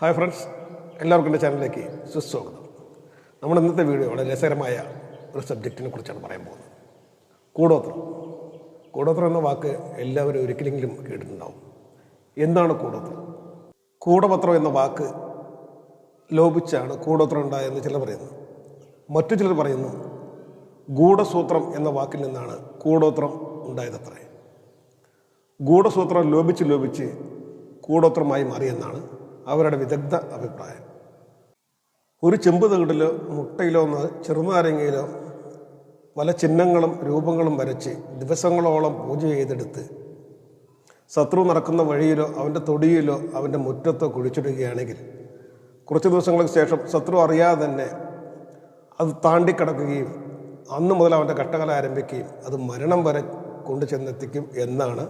Hi friends എല്ലാവർക്കും എന്റെ ചാനലിലേക്ക് സുസ്വാഗതം. നമ്മൾ ഇന്നത്തെ വീഡിയോ വളരെ രസകരമായ ഒരു സബ്ജക്റ്റിനെ കുറിച്ചാണ് പറയാൻ പോകുന്നത്. കൂടോത്രം. കൂടോത്രം എന്ന വാക്ക് എല്ലാവരും ഒരിക്കലെങ്കിലും കേട്ടിട്ടുണ്ടാവും. എന്താണ് കൂടോത്രം? കൂടപത്രം എന്ന വാക്ക് ലോപിച്ചാണ് കൂടോത്രം ഉണ്ടായെന്ന് ചിലർ പറയുന്നു മറ്റു ചിലർ പറയുന്നു ഗൂഢസൂത്രം എന്ന വാക്കിൽ നിന്നാണ് കൂടോത്രം ഉണ്ടായതത്രേ. ഗൂഢസൂത്രം ലോപിച്ച് ലോപിച്ച് കൂടോത്രമായി മാറിയെന്നാണ് അവരുടെ വിദഗ്ധ അഭിപ്രായം. ഒരു ചെമ്പ് തകിടിലോ മുട്ടയിലോ ചെറുനാരങ്ങയിലോ പല ചിഹ്നങ്ങളും രൂപങ്ങളും വരച്ച് ദിവസങ്ങളോളം പൂജ ചെയ്തെടുത്ത് ശത്രു നടക്കുന്ന വഴിയിലോ അവന്റെ തൊടിയിലോ അവന്റെ മുറ്റത്തോ കുഴിച്ചിടുകയാണെങ്കിൽ കുറച്ച് ദിവസങ്ങൾക്ക് ശേഷം ശത്രു അറിയാതെ തന്നെ അത് താണ്ടിക്കിടക്കുകയും അന്ന് മുതൽ അവന്റെ കഷ്ടകാലം ആരംഭിക്കുകയും അത് മരണം വരെ കൊണ്ടു ചെന്നെത്തിക്കും എന്നാണ്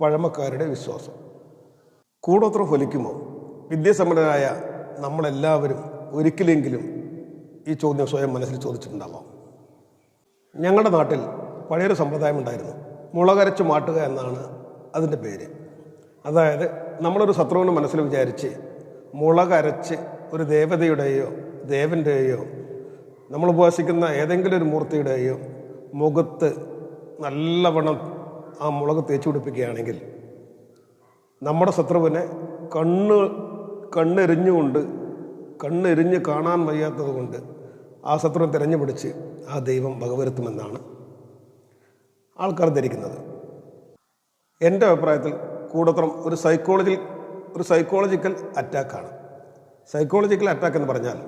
പഴമക്കാരുടെ വിശ്വാസം. കൂടോത്ര ഫലിക്കുമോ? വിദ്യാസമ്പന്നരായ നമ്മളെല്ലാവരും ഒരിക്കലെങ്കിലും ഈ ചോദ്യം സ്വയം മനസ്സിൽ ചോദിച്ചിട്ടുണ്ടാവാം. ഞങ്ങളുടെ നാട്ടിൽ പഴയൊരു സമ്പ്രദായം ഉണ്ടായിരുന്നു മുളകരച്ച് മാട്ടുക എന്നാണ് അതിന്റെ പേര്. അതായത് നമ്മളൊരു ശത്രുവിന് മനസ്സിൽ വിചാരിച്ച് മുളകരച്ച് ഒരു ദേവതയുടെയോ ദേവന്റെയോ നമ്മൾ ഉപവസിക്കുന്ന ഏതെങ്കിലും ഒരു മൂർത്തിയുടെയോ മുഖത്ത് നല്ലവണ്ണം ആ മുളക് തേച്ചു പിടിപ്പിക്കുകയാണെങ്കിൽ നമ്മുടെ ശത്രുവിനെ കണ്ണ് കണ്ണെരിഞ്ഞുകൊണ്ട് കണ്ണെരിഞ്ഞ് കാണാൻ വയ്യാത്തത് കൊണ്ട് ആ ശത്രുവിനെ തിരഞ്ഞു പിടിച്ച് ആ ദൈവം വകവരുത്തുമെന്നാണ് ആൾക്കാർ ധരിക്കുന്നത്. എന്റെ അഭിപ്രായത്തിൽ കൂടത്രം ഒരു സൈക്കോളജി ഒരു സൈക്കോളജിക്കൽ അറ്റാക്കാണ് സൈക്കോളജിക്കൽ അറ്റാക്ക് എന്ന് പറഞ്ഞാൽ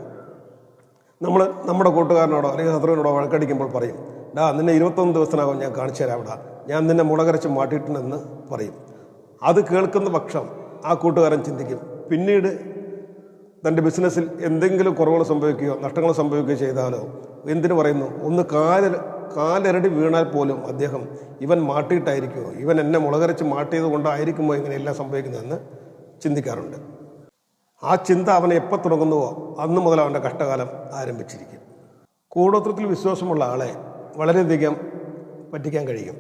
നമ്മൾ നമ്മുടെ കൂട്ടുകാരനോടോ അല്ലെങ്കിൽ ശത്രുവിനോടോ വഴക്കടിക്കുമ്പോൾ പറയും ഡാ നിന്നെ ഇരുപത്തൊന്ന് ദിവസത്തിനകം ഞാൻ കാണിച്ചു തരാം അവിടെ ഞാൻ നിന്നെ മുളകരച്ച് മാറ്റിയിട്ടുണ്ടെന്ന് പറയും. അത് കേൾക്കുന്ന പക്ഷം ആ കൂട്ടുകാരൻ ചിന്തിക്കും പിന്നീട് തന്റെ ബിസിനസ്സിൽ എന്തെങ്കിലും കുറവുകൾ സംഭവിക്കുകയോ നഷ്ടങ്ങൾ സംഭവിക്കുകയോ ചെയ്താലോ എന്തിനു പറയുന്നു? ഒന്ന് കാല കാലരടി വീണാൽ പോലും അദ്ദേഹം ഇവൻ മാട്ടിയിട്ടായിരിക്കുമോ? ഇവൻ എന്നെ മുളകരച്ച് മാട്ടിയത് കൊണ്ടായിരിക്കുമോ ഇങ്ങനെയെല്ലാം സംഭവിക്കുന്നതെന്ന് ചിന്തിക്കാറുണ്ട്. ആ ചിന്ത അവനെ എപ്പോൾ തുടങ്ങുന്നുവോ അന്ന് മുതൽ അവന്റെ കഷ്ടകാലം ആരംഭിച്ചിരിക്കും. കൂടോത്രത്തിൽ വിശ്വാസമുള്ള ആളെ വളരെയധികം പറ്റിക്കാൻ കഴിയും.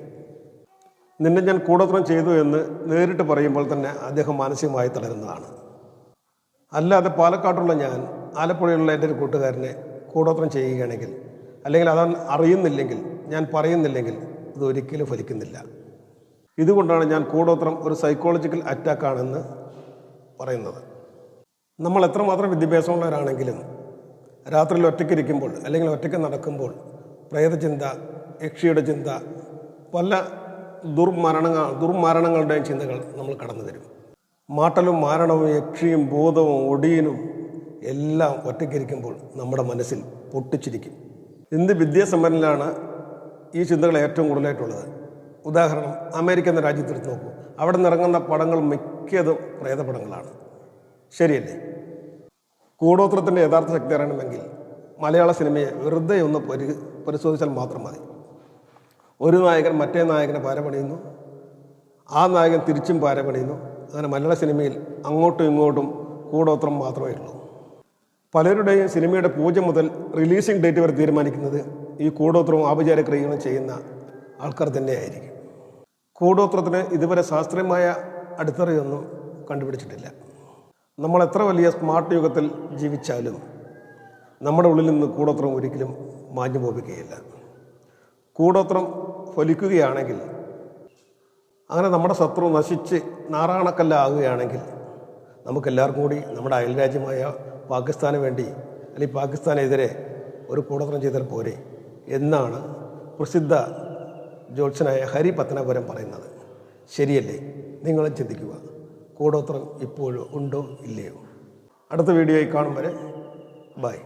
നിന്നെ ഞാൻ കൂടോത്രം ചെയ്തു എന്ന് നേരിട്ട് പറയുമ്പോൾ തന്നെ അദ്ദേഹം മാനസികമായി തളരുന്നതാണ്. അല്ലാതെ പാലക്കാട്ടുള്ള ഞാൻ ആലപ്പുഴയിലുള്ള എന്റെ ഒരു കൂട്ടുകാരനെ കൂടോത്രം ചെയ്യുകയാണെങ്കിൽ അല്ലെങ്കിൽ അത് അറിയുന്നില്ലെങ്കിൽ ഞാൻ പറയുന്നില്ലെങ്കിൽ ഇത് ഒരിക്കലും ഫലിക്കുന്നില്ല. ഇതുകൊണ്ടാണ് ഞാൻ കൂടോത്രം ഒരു സൈക്കോളജിക്കൽ അറ്റാക്കാണെന്ന് പറയുന്നത്. നമ്മൾ എത്രമാത്രം വിദ്യാഭ്യാസമുള്ളവരാണെങ്കിലും രാത്രിയിൽ ഒറ്റയ്ക്കിരിക്കുമ്പോൾ അല്ലെങ്കിൽ ഒറ്റയ്ക്ക് നടക്കുമ്പോൾ പ്രേതചിന്ത യക്ഷിയുടെ ചിന്ത പല ദുർമരണങ്ങൾ ദുർമരണങ്ങളുടെയും ചിന്തകൾ നമ്മൾ കടന്നു തരും മാട്ടലും മാരണവും യക്ഷിയും ഭൂതവും ഒടിയനും എല്ലാം ഒറ്റയ്ക്കിരിക്കുമ്പോൾ നമ്മുടെ മനസ്സിൽ പൊട്ടിച്ചിരിക്കും. ഇന്ത് വിദ്യാസമ്പന്നനിലാണ് ഈ ചിന്തകൾ ഏറ്റവും കൂടുതലായിട്ടുള്ളത്. ഉദാഹരണം അമേരിക്ക എന്ന രാജ്യത്തെടുത്ത് നോക്കൂ. അവിടെ നിറങ്ങുന്ന പടങ്ങൾ മിക്കതും പ്രേതപടങ്ങളാണ്. ശരിയല്ലേ? കൂടോത്രത്തിന്റെ യഥാർത്ഥ ശക്തി അറിയണമെങ്കിൽ മലയാള സിനിമയെ വെറുതെ ഒന്ന് പരി പരിശോധിച്ചാൽ മാത്രം മതി. ഒരു നായകൻ മറ്റേ നായകനെ പാരപണിയുന്നു ആ നായകൻ തിരിച്ചും പാരപണിയുന്നു അങ്ങനെ മലയാള സിനിമയിൽ അങ്ങോട്ടും ഇങ്ങോട്ടും കൂടോത്രം മാത്രമേ ഉള്ളൂ പലരുടെയും സിനിമയുടെ പൂജ മുതൽ റിലീസിംഗ് ഡേറ്റ് വരെ തീരുമാനിക്കുന്നത് ഈ കൂടോത്രവും ക്രിയകളും ചെയ്യുന്ന ആൾക്കാർ തന്നെയായിരിക്കും. കൂടോത്രത്തിന് ഇതുവരെ ശാസ്ത്രീയമായ അടിത്തറയൊന്നും കണ്ടുപിടിച്ചിട്ടില്ല. നമ്മൾ എത്ര വലിയ സ്മാർട്ട് യുഗത്തിൽ ജീവിച്ചാലും നമ്മുടെ ഉള്ളിൽ നിന്ന് കൂടോത്രം ഒരിക്കലും മാഞ്ഞു പോവുകയില്ല കൂടോത്രം ഫലിക്കുകയാണെങ്കിൽ അങ്ങനെ നമ്മുടെ ശത്രു നശിച്ച് നാറാണക്കല്ലാകുകയാണെങ്കിൽ നമുക്കെല്ലാവർക്കും കൂടി നമ്മുടെ അയൽരാജ്യമായ പാകിസ്ഥാന് വേണ്ടി അല്ലെങ്കിൽ പാകിസ്ഥാനെതിരെ ഒരു കൂടത്തരം ചെയ്താൽ പോരെ എന്നാണ് പ്രസിദ്ധ ജ്യോത്സനായ ഹരി പത്തനാപുരം പറയുന്നത്. ശരിയല്ലേ? നിങ്ങളും ചിന്തിക്കുക. കൂടോത്രം ഇപ്പോഴും ഉണ്ടോ ഇല്ലയോ? അടുത്ത വീഡിയോയിൽ കാണും വരെ. ബൈ.